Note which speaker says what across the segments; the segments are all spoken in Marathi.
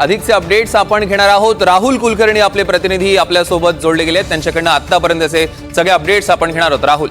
Speaker 1: अधिकचे अपडेट्स आपण घेणार आहोत. राहुल कुलकर्णी आपले प्रतिनिधी आपल्यासोबत जोडले गेले आहेत त्यांच्याकडनं आतापर्यंतचे सगळे अपडेट्स आपण घेणार आहोत. राहुल.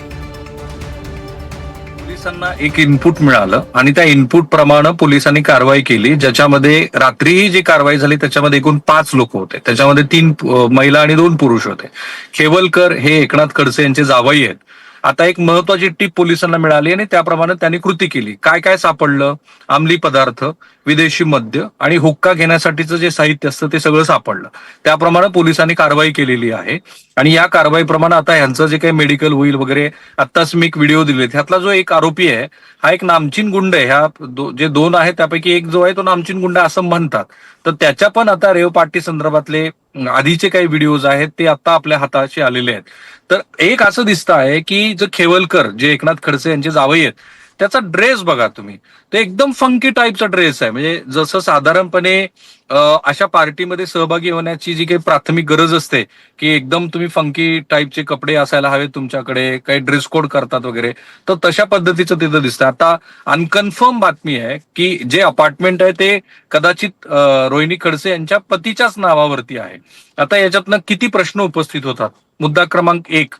Speaker 2: पोलिसांना एक इनपुट मिळालं आणि त्या इनपुट प्रमाणे पोलिसांनी कारवाई केली. ज्याच्यामध्ये रात्रीही जी कारवाई झाली त्याच्यामध्ये एकूण पाच लोक होते. त्याच्यामध्ये तीन महिला आणि दोन पुरुष होते. खेवलकर हे एकनाथ खडसे यांचे जावई आहेत. आता एक महत्वाची टीप पोलिसांना मिळाली आणि त्याप्रमाणे त्यांनी कृती केली. काय काय सापडलं? अंमली पदार्थ. विदेशी मद्य आणि हुक्का घेण्यासाठीचं जे साहित्य असतं ते सगळं सापडलं. त्याप्रमाणे पोलिसांनी कारवाई केलेली आहे. आणि या कारवाईप्रमाणे आता ह्यांचं जे काही मेडिकल होईल वगैरे आत्ताच मी एक व्हिडिओ दिले ह्यातला जो एक आरोपी आहे हा एक नामचीन गुंड आहे. ह्या दो- जे दोन आहेत त्यापैकी एक जो आहे तो नामचीन गुंड असं म्हणतात. तर त्याच्या पण आता रेव पार्टी संदर्भातले आधीचे काही व्हिडिओज आहेत ते आता आपल्या हाताशी आलेले आहेत. तर एक असं दिसतं आहे की जो खेवलकर जे एकनाथ खडसे यांचे जावई आहेत त्याचा ड्रेस बघा तुम्ही. ते एकदम फंकी टाईपचा ड्रेस आहे. म्हणजे जसं साधारणपणे अशा पार्टीमध्ये सहभागी होण्याची जी काही प्राथमिक गरज असते की एकदम तुम्ही फंकी टाईपचे कपडे असायला हवे तुमच्याकडे काही ड्रेस कोड करतात वगैरे तर तशा पद्धतीचं तिथं दिसतं. आता अनकन्फर्म बातमी आहे की जे अपार्टमेंट आहे ते कदाचित रोहिणी खडसे यांच्या पतीच्याच नावावरती आहे. आता याच्यातनं किती प्रश्न उपस्थित होतात? मुद्दा क्रमांक एक.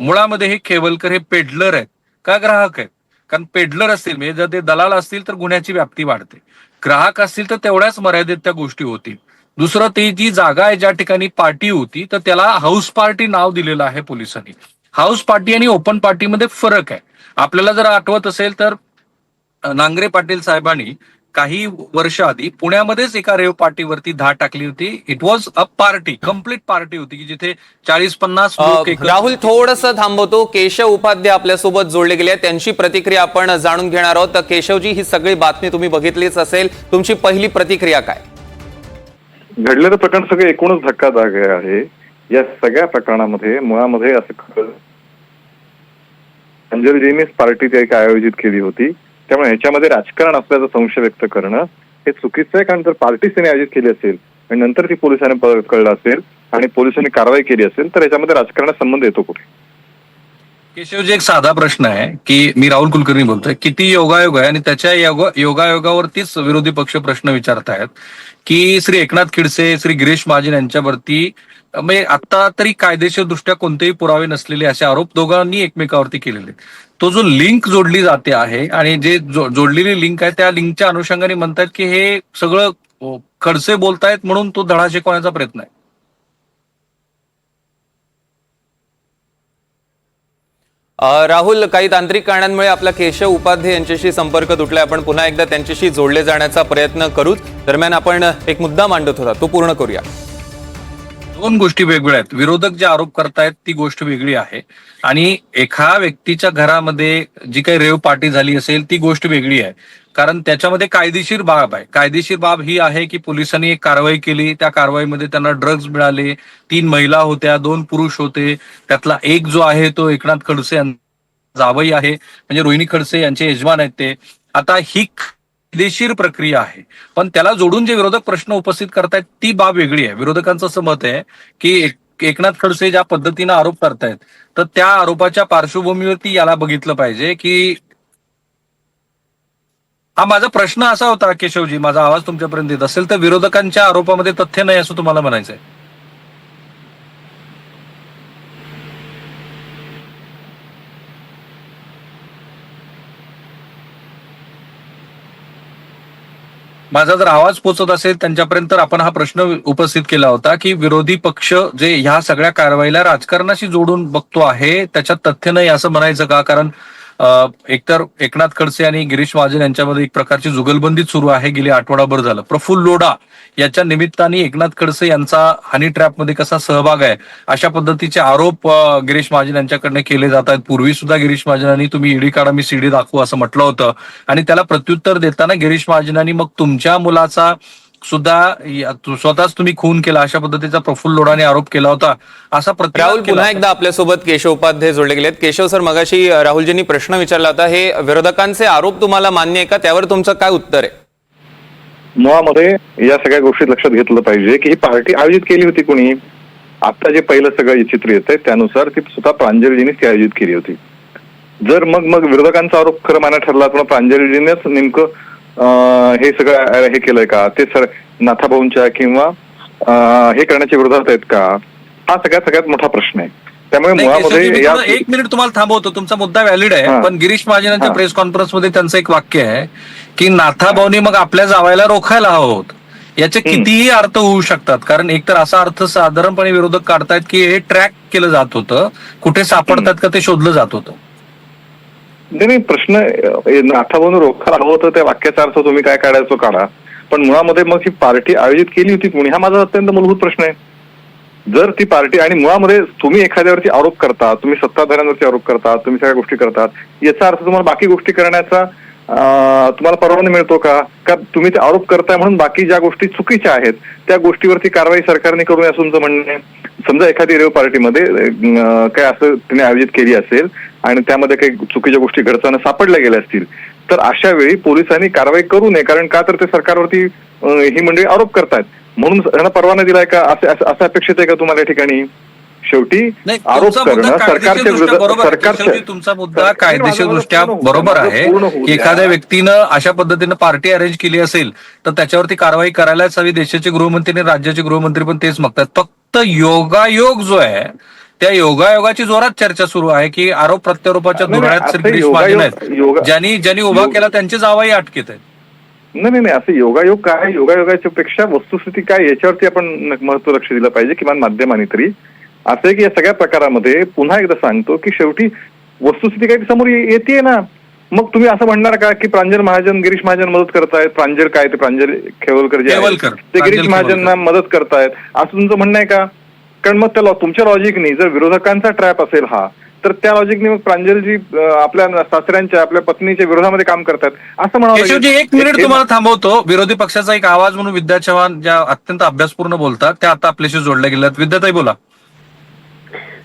Speaker 2: मुळामध्ये हे खेवलकर हे पेडलर आहेत. का ग्राहक आहेत? कारण पेडलर असतील म्हणजे जर ते दलाल असतील तर गुन्ह्याची व्याप्ती वाढते. ग्राहक असतील तर तेवढ्याच मर्यादित त्या गोष्टी होतील. दुसरं ती जी जागा आहे ज्या ठिकाणी पार्टी होती तर त्याला हाऊस पार्टी नाव दिलेलं आहे पोलिसांनी. हाऊस पार्टी आणि ओपन पार्टीमध्ये फरक आहे. आपल्याला जर आठवत असेल तर नांगरे पाटील साहेबांनी काही वर्ष आधी पुण्यामध्येच एका रेव पार्टीवरती धाड टाकली होती. It was a party complete party होती की जिथे चाळीस पन्नास
Speaker 1: राहुल थोडस थांबवतो. केशव उपाध्याय आपल्यासोबत जोडले गेले त्यांची प्रतिक्रिया आपण जाणून घेणार आहोत. तर केशवजी ही सगळी बातमी तुम्ही बघितलीच असेल. तुमची पहिली प्रतिक्रिया काय?
Speaker 3: घडलेलं प्रकरण सगळं एकूणच धक्कादायक आहे. या सगळ्या प्रकरणामध्ये मुळामध्ये असं अंजलीजीनीच पार्टी ती एक आयोजित केली होती. त्यामुळे ह्याच्यामध्ये राजकारण असल्याचा संशय व्यक्त करणं हे चुकीचं आहे. कारण जर पार्टीच आयोजित केली असेल आणि नंतर ती पोलिसांनी कळलं असेल आणि पोलिसांनी कारवाई केली असेल तर याच्यामध्ये राजकारणाचा संबंध येतो कुठे?
Speaker 2: केशवजी एक साधा प्रश्न आहे की मी राहुल कुलकर्णी बोलतोय. किती योगायोग आहे? आणि त्याच्या योगायोगावरतीच विरोधी पक्ष प्रश्न विचारतायत की श्री एकनाथ खिडसे श्री गिरीश महाजन यांच्यावरती म्हणजे आता तरी कायदेशीर दृष्ट्या कोणतेही पुरावे नसलेले असे आरोप दोघांनी एकमेकावरती केलेले तो जो लिंक जोडली जाते आहे आणि जे जो- जोडलेली लिंक आहे त्या लिंकच्या अनुषंगाने म्हणतात की हे सगळं खडसे बोलतायत म्हणून तो धडा शिकवण्याचा प्रयत्न आहे.
Speaker 1: राहुल काही तांत्रिक कारणांमुळे आपला केशव उपाध्ये यांच्याशी संपर्क तुटलाय आपण पुन्हा एकदा त्यांच्याशी जोडले जाण्याचा प्रयत्न करूच. दरम्यान आपण एक मुद्दा मांडत होता तो पूर्ण करूया.
Speaker 2: दोन गोष्टी वेगवेगळ्या आहेत. विरोधक जे आरोप करतायत ती गोष्ट वेगळी आहे. आणि एका व्यक्तीच्या घरामध्ये जी काही रेव पार्टी झाली असेल ती गोष्ट वेगळी आहे. कारण त्याच्यामध्ये कायदेशीर बाब आहे. कायदेशीर बाब ही आहे की पोलिसांनी एक कारवाई केली. त्या कारवाईमध्ये त्यांना ड्रग्ज मिळाले. तीन महिला होत्या दोन पुरुष होते. त्यातला एक जो आहे तो एकनाथ खडसे जावई आहे. म्हणजे रोहिणी खडसे यांचे यजमान आहेत ते. आता ही कायदेशीर प्रक्रिया आहे. पण त्याला जोडून जे विरोधक प्रश्न उपस्थित करतायत ती बाब वेगळी आहे. विरोधकांचं असं मत आहे की एक- एकनाथ खडसे ज्या पद्धतीनं आरोप करतायत तर त्या आरोपाच्या पार्श्वभूमीवरती याला बघितलं पाहिजे की हा माझा प्रश्न असा होता केशवजी माझा आवाज तुमच्यापर्यंत येत असेल तर विरोधकांच्या आरोपामध्ये तथ्य नाही असं तुम्हाला म्हणायचंय. माझा जर आवाज पोचत असेल त्यांच्यापर्यंत तर आपण हा प्रश्न उपस्थित केला होता की विरोधी पक्ष जे ह्या सगळ्या कारवाईला राजकारणाशी जोडून बघतो आहे त्याच्यात तथ्य नाही असं म्हणायचं का? कारण एकतर एकनाथ खडसे आणि गिरीश महाजन यांच्यामध्ये एक प्रकारची जुगलबंदी सुरू आहे. गेली आठवडाभर झालं. प्रफुल्ल लोढा याच्या निमित्ताने एकनाथ खडसे यांचा हनी ट्रॅपमध्ये कसा सहभाग आहे? अशा पद्धतीचे आरोप गिरीश महाजन यांच्याकडनं केले जात आहेत. पूर्वी सुद्धा गिरीश महाजनांनी तुम्ही ईडी काढा मी सीडी दाखवू असं म्हटलं होतं. आणि त्याला प्रत्युत्तर देताना गिरीश महाजनांनी मग तुमच्या मुलाचा सुद्धा स्वतःच तुम्ही खून केला अशा पद्धतीचा प्रफुल्ल लोढाने आरोप केला होता. असा
Speaker 1: राहुल पुन्हा. एकदा आपल्यासोबत केशव उपाध्याय जोडले गेलेत. केशव सर मगाशी राहुलजींनी प्रश्न विचारला होता हे विरोधकांचे आरोप तुम्हाला मान्य आहे का? त्यावर तुमचं काय उत्तर आहे?
Speaker 3: मुळामध्ये या सगळ्या गोष्टीत लक्षात घेतलं पाहिजे की ही पार्टी आयोजित केली होती कोणी? आता जे पहिलं सगळं चित्र येत आहे त्यानुसार ती स्वतः प्रांजलीजीनेच ती आयोजित केली होती. जर मग मग विरोधकांचा आरोप खरं माना ठरला तर मग प्रांजलीजीनेच नेमकं हे सगळं हे केलंय का? ते सर नाथाभाऊंच्या किंवा हे करण्याच्या विरोधात आहेत का? हा सगळ्यात सगळ्यात मोठा प्रश्न आहे. त्यामुळे मुळामध्ये या
Speaker 2: एक मिनिट तुम्हाला थांबवतो. तुमचा मुद्दा व्हॅलिड आहे. पण गिरीश महाजनांच्या. प्रेस कॉन्फरन्समध्ये त्यांचं एक वाक्य आहे की नाथाभाऊनी मग आपल्या जावायला रोखायला हवं होतं. याचे कितीही अर्थ होऊ शकतात कारण एकतर असा अर्थ साधारणपणे विरोधक काढतायत की हे ट्रॅक केलं जात होतं. कुठे सापडतात का ते शोधलं जात होतं.
Speaker 3: नाही नाही, प्रश्न अं, रोखा हवं होतं त्या वाक्याचा अर्थ तुम्ही काय काढायचो काढा. पण मुळामध्ये मग ही पार्टी आयोजित केली होती कोणी हा माझा अत्यंत मूलभूत प्रश्न आहे. जर ती पार्टी आणि मुळामध्ये तुम्ही एखाद्यावरती आरोप करता तुम्ही सत्ताधाऱ्यांवरती आरोप करता तुम्ही सगळ्या गोष्टी करतात याचा अर्थ तुम्हाला बाकी गोष्टी करण्याचा तुम्हाला परवाना मिळतो का? का तुम्ही ते आरोप करताय म्हणून बाकी ज्या गोष्टी चुकीच्या आहेत त्या गोष्टीवरती कारवाई सरकारने करू नये असं तुमचं म्हणणं आहे. समजा एखादी रेव पार्टीमध्ये काय असं तिने आयोजित केली असेल आणि त्यामध्ये काही चुकीच्या गोष्टी घडताना सापडल्या गेल्या असतील. तर अशा वेळी पोलिसांनी कारवाई करू नये कारण का तर ते सरकारवरती ही मंडळी आरोप करतायत म्हणून त्यांना परवाना दिलाय का? असं असं अपेक्षित आहे का तुम्हाला या ठिकाणी? शेवटी आरोप करणं सरकारच्या विरोधात
Speaker 2: आहे.
Speaker 3: सरकारच्या
Speaker 2: तुमचा मुद्दा कायदेशीरदृष्ट्या
Speaker 3: माझं-
Speaker 2: बरोबर आहे. की
Speaker 3: द्या.
Speaker 2: एखाद्या व्यक्तीनं अशा पद्धतीनं पार्टी अरेंज केली असेल तर त्याच्यावरती कारवाई करायलाच हवी. देशाचे गृहमंत्री आणि राज्याचे गृहमंत्री पण तेच मागतात. फक्त योगायोग जो आहे त्या योगायोगाची जोरात चर्चा सुरू आहे की आरोप प्रत्यारोपाच्या
Speaker 3: असं
Speaker 2: गिरीश महाजन आहेत ज्यांनी ज्यांनी उभा केला त्यांचे जावाई अटकेत आहेत.
Speaker 3: नाही नाही नाही असं योगायोग काय? योगायोगाच्या पेक्षा वस्तुस्थिती काय? याच्यावरती आपण महत्त्व लक्ष दिलं पाहिजे किमान माध्यमांनी तरी. असं आहे की या सगळ्या प्रकारामध्ये पुन्हा एकदा सांगतो की शेवटी वस्तुस्थिती काय समोर येते ना. मग तुम्ही असं म्हणणार का की प्रांजल महाजन गिरीश महाजन मदत करतायत? प्रांजल काय ते? प्रांजल खेवलकर जे. ते गिरीश महाजनना मदत करतायत. असं तुमचं म्हणणं आहे का? कारण मग त्या लॉ- तुमच्या लॉजिकनी जर विरोधकांचा ट्रॅप असेल हा तर त्या लॉजिकने मग प्रांजलजी आपल्या सासऱ्यांच्या आपल्या पत्नीच्या विरोधामध्ये काम करतात. असं म्हणावं
Speaker 2: एक मिनिट तुम्हाला थांबवतो. विरोधी पक्षाचा एक आवाज म्हणून विद्या चव्हाण ज्या अत्यंत अभ्यासपूर्ण बोलतात त्या आता आपल्याशी जोडल्या गेल्यात. विद्याताई बोला.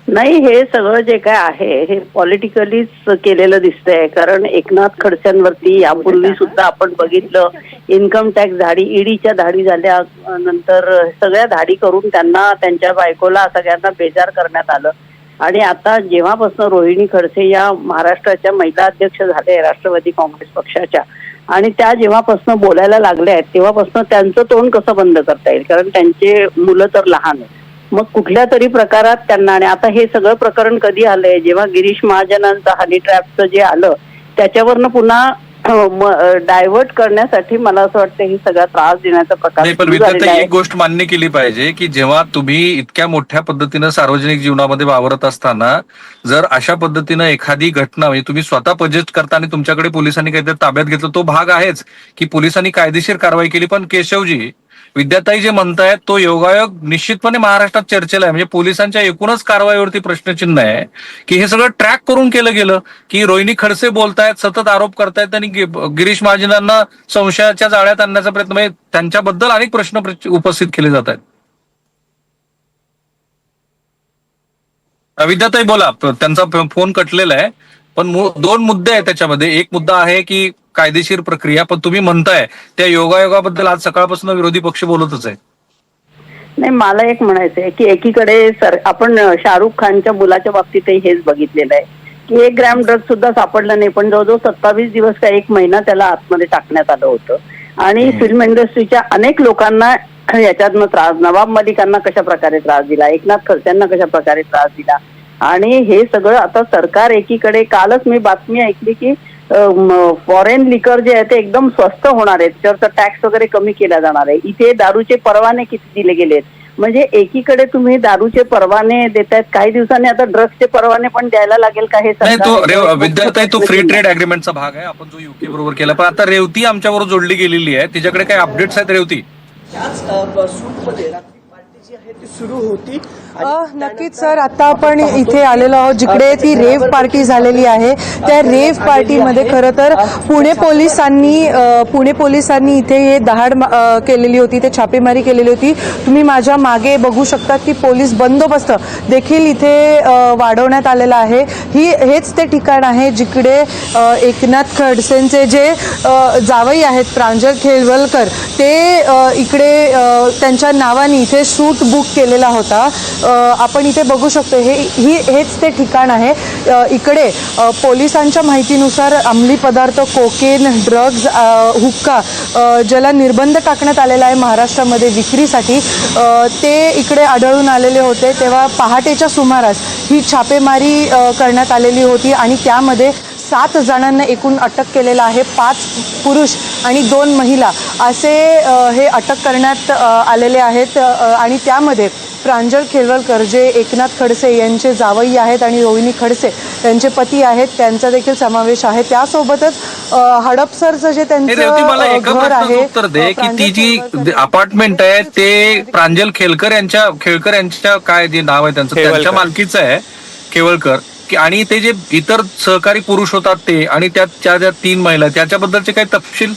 Speaker 4: नाही हे सगळं जे काय आहे हे पॉलिटिकलीच केलेलं दिसतंय. कारण एकनाथ खडसेंवरती यापूर्वी सुद्धा आपण बघितलं इन्कम टॅक्स धाडी ईडीच्या धाडी झाल्या नंतर सगळ्या धाडी करून त्यांना त्यांच्या बायकोला सगळ्यांना बेजार करण्यात आलं. आणि आता जेव्हापासून रोहिणी खडसे या महाराष्ट्राच्या महिला अध्यक्ष झाले राष्ट्रवादी काँग्रेस पक्षाच्या आणि त्या जेव्हापासून बोलायला लागल्या आहेत तेव्हापासून त्यांचं तोंड कसं बंद करता येईल? कारण त्यांचे मुलं तर लहान आहेत. मग कुठल्या तरी प्रकारात त्यांना आणि आता हे सगळं प्रकरण कधी आलंय जेव्हा गिरीश महाजनांचं हनी ट्रॅपचं जे आलं त्याच्यावरनं पुन्हा डायव्हर्ट करण्यासाठी मला असं वाटतं ही सगळा त्रास देण्याचा प्रकार
Speaker 2: पण. एक गोष्ट मान्य केली पाहिजे की जेव्हा तुम्ही इतक्या मोठ्या पद्धतीनं सार्वजनिक जीवनामध्ये वावरत असताना जर अशा पद्धतीनं एखादी घटना म्हणजे तुम्ही स्वतः पजेस्ट करता आणि तुमच्याकडे पोलिसांनी काहीतरी ताब्यात घेतलं तो भाग आहेच की पोलिसांनी कायदेशीर कारवाई केली पण केशवजी विद्याताई जे म्हणतायत तो योगायोग निश्चितपणे महाराष्ट्रात चर्चेला आहे. म्हणजे पोलिसांच्या एकूणच कारवाईवरती प्रश्नचिन्ह आहे. की हे सगळं ट्रॅक करून केलं गेलं की रोहिणी खडसे बोलतायत सतत आरोप करतायत आणि गिरीश महाजनांना संशयाच्या जाळ्यात आणण्याचा प्रयत्न म्हणजे त्यांच्याबद्दल अनेक प्रश्न उपस्थित केले जात आहेत विद्याताई बोला त्यांचा फोन कटलेला आहे. पण दोन मुद्दे आहेत त्याच्यामध्ये. एक मुद्दा आहे की कायदेशीर प्रक्रिया पण तुम्ही म्हणताय त्या योगायोगाबद्दल आज सकाळपासून विरोधी पक्ष बोलतच आहे
Speaker 4: नाही मला एक म्हणायचं आहे की एकीकडे सर आपण शाहरुख खानच्या मुलाच्या बाबतीतही हेच बघितलेलं आहे की एक ग्रॅम ड्रग सुद्धा सापडलं नाही पण जवळजवळ सत्तावीस दिवस का एक महिना त्याला आतमध्ये टाकण्यात आलं होतं. आणि फिल्म इंडस्ट्रीच्या अनेक लोकांना याच्यातनं त्रास नवाब मलिकांना कशा प्रकारे त्रास दिला? एकनाथ खडसेंना कशा प्रकारे त्रास दिला? आणि हे सगळं आता सरकार एकीकडे कालच मी बातमी ऐकली की फॉरेन लिकर जे आहे ते एकदम स्वस्त होणार आहे त्याच्यावरचा टॅक्स वगैरे कमी केला जाणार आहे. इथे दारूचे परवाने किती दिले गेलेत? म्हणजे एकीकडे तुम्ही दारूचे परवाने देतायत. काही दिवसांनी आता ड्रग्सचे परवाने पण द्यायला लागेल का हे
Speaker 2: नाही तो फ्री ट्रेड अग्रीमेंटचा भाग आहे. आपण जो युके बरोबर केला. पण आता रेवती आमच्याबरोबर जोडली गेलेली आहे. तिच्याकडे काही अपडेट्स आहेत रेवती?
Speaker 5: त्याच जी आहे ती सुरू होती.
Speaker 6: नक्कीच सर. आता आपण इथे आलेलो आहोत जिकडे ती रेव पार्टी झालेली आहे. त्या रेव पार्टीमध्ये खरं तर पुणे पोलिसांनी पुणे पोलिसांनी इथे हे दहाड केलेली होती ते छापेमारी केलेली होती. तुम्ही माझ्या मागे बघू शकता की पोलीस बंदोबस्त देखील इथे वाढवण्यात आलेला आहे. ही हेच ते ठिकाण आहे जिकडे एकनाथ खडसेंचे जे जावई आहेत प्रांजल खेळवलकर ते इकडे त्यांच्या नावाने इथे सूट बूथ बुक केलेला होता. आपण इथे बघू शकतो हे ही हेच ते ठिकाण आहे. इकडे पोलिसांच्या माहितीनुसार अंमली पदार्थ कोकेन ड्रग्ज हुक्का ज्याला निर्बंध टाकण्यात आलेला आहे महाराष्ट्रामध्ये विक्रीसाठी ते इकडे आढळून आलेले होते. तेव्हा पहाटेच्या सुमारास ही छापेमारी करण्यात आलेली होती आणि त्यामध्ये सात जणांना एकूण अटक केलेलं आहे. पाच पुरुष आणि दोन महिला असे हे अटक करण्यात आलेले आहेत. आणि त्यामध्ये प्रांजल खेळवलकर जे एकनाथ खडसे यांचे जावई आहेत आणि रोहिणी खडसे त्यांचे पती आहेत त्यांचा देखील समावेश आहे त्यासोबतच अ, हडपसरचं जे
Speaker 2: हे रेवती मला
Speaker 6: त्यांचं घर आहे
Speaker 2: उत्तर दे
Speaker 6: अ,
Speaker 2: की ती जी अपार्टमेंट आहे ते प्रांजल खेलकर यांच्या खेळकर यांच्या काय जे नाव आहे त्यांचं. त्यांच्या मालकीचं आहे केवळकर की आणि ते जे इतर सहकारी पुरुष होतात ते आणि त्यात त्या ज्या तीन महिला त्याच्याबद्दलचे काही तपशील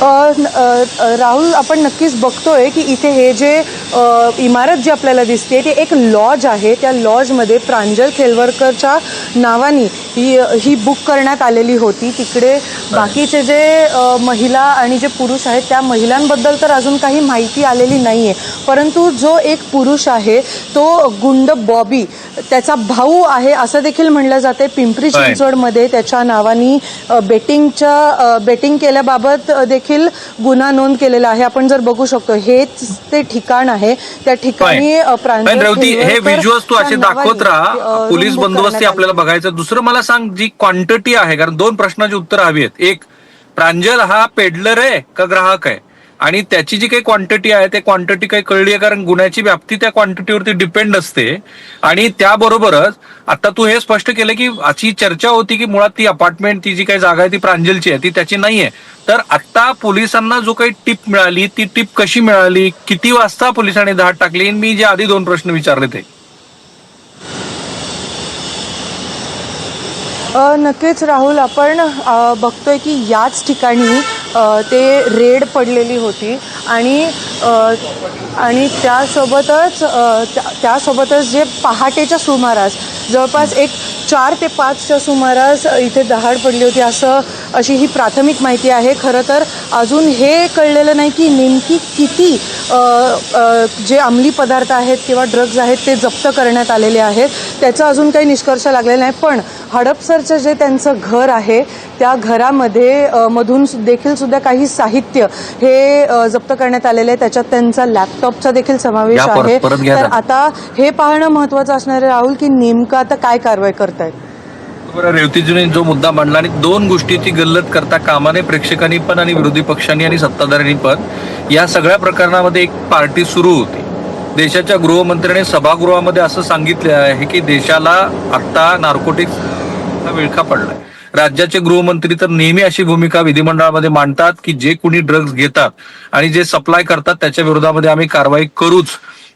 Speaker 6: अ, न- अ, अ, राहुल आपण नक्कीच बघतोय की इथे हे जे इमारत जी आपल्याला दिसते ती एक लॉज आहे. त्या लॉजमध्ये प्रांजल खेलवरकरच्या नावानी ही ही बुक करण्यात आलेली होती. तिकडे बाकीचे जे महिला आणि जे पुरुष आहेत त्या महिलांबद्दल तर अजून काही माहिती आलेली नाही आहे परंतु जो एक पुरुष आहे तो गुंड बॉबी त्याचा भाऊ आहे असं देखील म्हणलं जाते. पिंपरी. चिंचवडमध्ये त्याच्या नावानी बेटिंगच्या बेटिंग केल्याबाबत देखील गुन्हा नोंद केलेला आहे. आपण जर बगू शकतो हेच ते ठिकाण आहे. त्या ठिकाणी
Speaker 2: हे व्हिज्युअल्स तू असे दाखवत राहा. पोलीस बंदोबस्ती आपल्याला. बघायचं. दुसरं मला सांग जी क्वांटिटी आहे कारण दोन प्रश्नाची उत्तर हवी आहेत. एक प्रांजल हा पेडलर आहे का ग्राहक आहे? आणि त्याची जी काही क्वांटिटी आहे ते क्वांटिटी काही कळली आहे कारण गुन्ह्याची व्याप्ती त्या क्वांटिटीवरती डिपेंड असते. आणि त्याबरोबरच आता तू हे स्पष्ट केलं की अशी चर्चा होती की मुळात ती अपार्टमेंट ती जी काही जागा आहे ती प्रांजलची आहे ती त्याची नाहीये. तर आता पोलिसांना जो काही टिप मिळाली ती टिप कशी मिळाली? किती वाजता पोलिसांनी धाड टाकली? मी जे आधी दोन प्रश्न विचारले ते.
Speaker 6: नक्कीच राहुल आपण बघतोय की याच ठिकाणी ते रेड पडलेली होती आणि आणि त्यासोबतच त्या- त्यासोबतच जे पहाटेच्या सुमारास जवळपास एक चार ते पाचच्या सुमारास इथे दहाड पडली होती. असं अशी ही प्राथमिक माहिती आहे. खरं तर अजून हे कळलेलं नाही की नेमकी किती जे अंमली पदार्थ आहेत किंवा ड्रग्ज आहेत ते जप्त करण्यात आलेले आहेत. त्याचा अजून काही निष्कर्ष लागलेला नाही. पण हडपसरचं जे त्यांचं घर आहे त्या घरामध्ये मधून देखील सुद्धा काही साहित्य हे जप्त करण्यात आलेलं आहे. त्याच्यात त्यांचा लॅपटॉपचा देखील समावेश आहे. तर. आता हे पाहणं महत्वाचं असणार आहे राहुल की नेमकं आता काय कारवाई करतायत?
Speaker 2: बरं रेवतीजीने जो मुद्दा मांडला आणि दोन गोष्टीची गल्लत करता कामाने प्रेक्षकांनी पण आणि विरोधी पक्षांनी आणि सत्ताधाऱ्यांनी पण या सगळ्या प्रकरणामध्ये एक पार्टी सुरू होती. देशाच्या गृहमंत्र्याने सभागृहामध्ये असं सांगितलं आहे की देशाला आता नार्कोटिक्स विळखा पडलाय. राज्याचे गृहमंत्री तर नेहमी अशी भूमिका विधिमंडळामध्ये मांडतात की जे कुणी ड्रग्ज घेतात आणि जे सप्लाय करतात त्याच्या विरोधामध्ये आम्ही कारवाई करूच.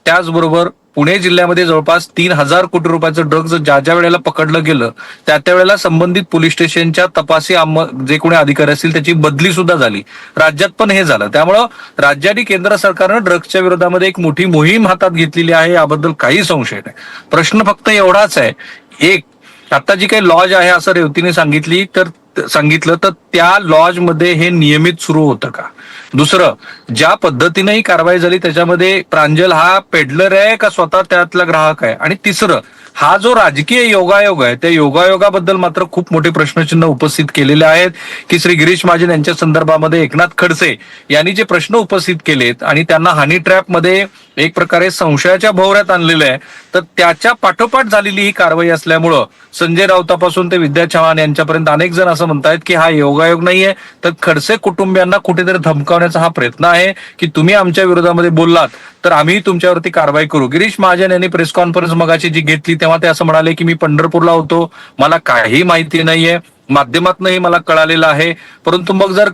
Speaker 2: त्याचबरोबर पुणे जिल्ह्यामध्ये जवळपास तीन हजार कोटी रुपयाचं ड्रग्ज ज्या ज्या वेळेला पकडलं गेलं त्या त्या वेळेला संबंधित पोलीस स्टेशनच्या तपासी अंम- जे कोणी अधिकारी असतील त्याची बदली सुद्धा झाली. राज्यात पण हे झालं. त्यामुळं राज्य आणि केंद्र सरकारनं ड्रग्जच्या विरोधामध्ये एक मोठी मोहीम हातात घेतलेली आहे याबद्दल काही संशय नाही. प्रश्न फक्त एवढाच आहे. एक आता जी काही लॉज आहे असं रेवतीने सांगितली तर सांगितलं तर त्या लॉजमध्ये हे नियमित सुरू होतं का? दुसरं ज्या पद्धतीने ही कारवाई झाली त्याच्यामध्ये प्रांजल हा पेडलर आहे का स्वतः त्यातला ग्राहक आहे? आणि तिसरं हा जो राजकीय योगायोग आहे त्या योगायोगाबद्दल मात्र खूप मोठे प्रश्नचिन्ह उपस्थित केलेले आहेत की श्री गिरीश महाजन यांच्या संदर्भामध्ये एकनाथ खडसे यांनी जे प्रश्न उपस्थित केलेत आणि त्यांना हनी ट्रॅपमध्ये एक प्रकारे संशयाच्या भोवऱ्यात आणलेलं आहे तर त्याच्या पाठोपाठ झालेली ही कारवाई असल्यामुळं संजय राऊतापासून ते विद्या चव्हाण यांच्यापर्यंत अनेक जण असं म्हणतायत की हा योगायोग नाहीये तर खडसे कुटुंबियांना कुठेतरी धमकावण्याचा हा प्रयत्न आहे की तुम्ही आमच्या विरोधामध्ये बोललात तर आम्ही तुमच्यावरती कारवाई करू. गिरीश महाजन यांनी प्रेस कॉन्फरन्स मगाची जी घेतली तेव्हा ते असं म्हणाले की मी पंढरपूरला होतो. मला काही माहिती नाहीये. माध्यमातूनही मला कळालेलं आहे. परंतु मग जर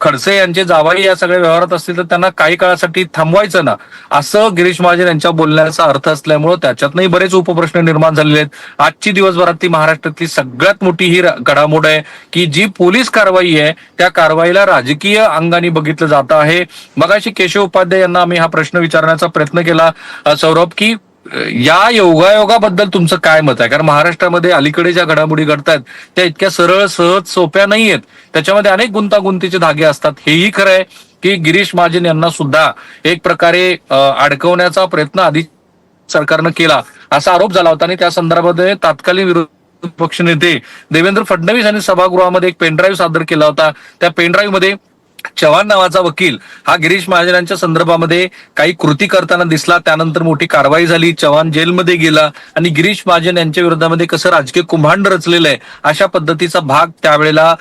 Speaker 2: खडसे यांचे जावाई या सगळ्या व्यवहारात असतील तर त्यांना काही काळासाठी थांबवायचं ना. असं गिरीश महाजन यांच्या बोलण्याचा अर्थ असल्यामुळं त्याच्यातनंही बरेच उपप्रश्न निर्माण झालेले आहेत. आजची दिवसभरातली महाराष्ट्रातली सगळ्यात मोठी ही घडामोड आहे की जी पोलीस कारवाई आहे त्या कारवाईला राजकीय अंगाने बघितलं जात आहे. मगाशी केशव उपाध्याय यांना आम्ही हा प्रश्न विचारण्याचा प्रयत्न केला सौरभ की या योगायोगाबद्दल तुमचं काय मत आहे? कारण महाराष्ट्रामध्ये अलीकडे ज्या घडामोडी घडतायत त्या इतक्या सरळ सहज सोप्या नाही आहेत. त्याच्यामध्ये अनेक गुंतागुंतीचे धागे असतात. हेही खरं आहे की गिरीश महाजन यांना सुद्धा एक प्रकारे अडकवण्याचा प्रयत्न आधी सरकारनं केला असा आरोप झाला होता. आणि त्या संदर्भामध्ये तात्कालीन विरोधी पक्षनेते देवेंद्र फडणवीस यांनी सभागृहामध्ये एक पेनड्राईव्ह सादर केला होता. त्या पेनड्राईव्हमध्ये चव्हाण नावाचा वकील हा गिरीश महाजनांच्या संदर्भामध्ये काही कृती करताना दिसला. त्यानंतर मोठी कारवाई झाली. चव्हाण जेलमध्ये गेला आणि गिरीश महाजन यांच्या विरोधामध्ये कसं राजकीय कुंभांड रचलेलं आहे अशा पद्धतीचा भाग त्यावेळेला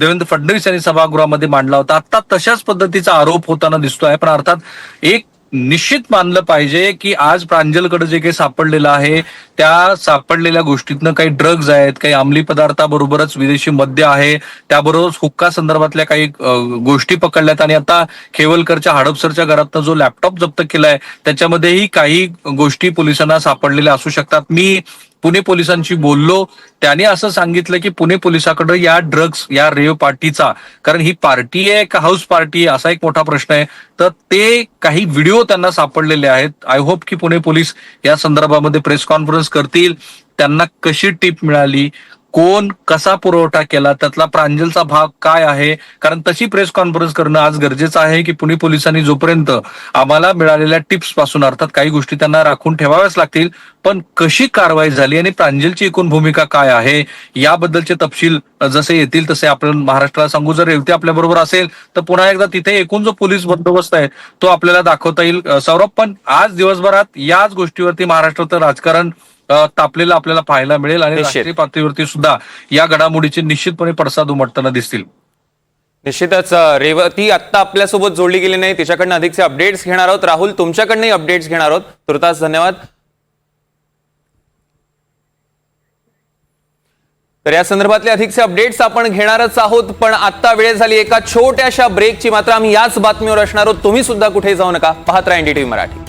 Speaker 2: देवेंद्र फडणवीस यांनी सभागृहामध्ये मांडला होता. आता तशाच पद्धतीचा आरोप होताना दिसतोय. पण अर्थात एक निश्चित मानलं पाहिजे की आज प्रांजलकडे जे काही सापडलेलं आहे त्या सापडलेल्या गोष्टीतनं काही ड्रग्ज आहेत काही अंमली पदार्थाबरोबरच विदेशी मद्य आहे त्याबरोबरच हुक्का संदर्भातल्या काही गोष्टी पकडल्यात आणि आता खेवलकरच्या हडपसरच्या घरातनं जो लॅपटॉप जप्त केलाय त्याच्यामध्येही काही गोष्टी पोलिसांना सापडलेल्या असू शकतात. मी पुणे पोलिसांशी बोललो. त्याने असं सांगितलं की पुणे पोलिसाकडे या ड्रग्स या रेव पार्टीचा कारण ही पार्टी आहे का हाऊस पार्टी आहे असा एक मोठा प्रश्न आहे. तर ते काही व्हिडिओ त्यांना सापडलेले आहेत. आय होप की पुणे पोलीस या संदर्भामध्ये प्रेस कॉन्फरन्स करतील. त्यांना कशी टीप मिळाली? कोण कसा पुरवठा केला त्यातला प्रांजलचा भाग काय आहे? कारण तशी प्रेस कॉन्फरन्स करणं आज गरजेचं आहे की पुणे पोलिसांनी जोपर्यंत आम्हाला मिळालेल्या टिप्सपासून अर्थात काही गोष्टी त्यांना राखून ठेवाव्याच लागतील पण कशी कारवाई झाली आणि प्रांजलची एकूण भूमिका काय आहे याबद्दलचे तपशील जसे येतील तसे आपण महाराष्ट्राला सांगू. जर रेवती आपल्या बरोबर असेल तर पुन्हा एकदा तिथे एकूण जो पोलीस बंदोबस्त आहे तो आपल्याला दाखवता येईल. सौरभ पण आज दिवसभरात याच गोष्टीवरती महाराष्ट्राचं राजकारण तापलेलं आपल्याला पाहायला मिळेल आणि. राष्ट्रीय पातळीवरती सुद्धा या घडामोडीचे निश्चितपणे पडसाद उमटताना दिसतील.
Speaker 1: निश्चितच रेवती आत्ता आपल्यासोबत जोडली गेली नाही. तिच्याकडनं अधिकचे अपडेट्स घेणार आहोत. राहुल तुमच्याकडनंही अपडेट्स घेणार आहोत. तुर्तास धन्यवाद. तर या संदर्भातले अधिकचे अपडेट्स आपण घेणारच आहोत पण आत्ता वेळ झाली एका छोट्याशा ब्रेकची मात्र आम्ही याच बातमीवर असणार आहोत. तुम्ही सुद्धा कुठे जाऊ नका. पाहत राहा एनडीटीव्ही मराठी.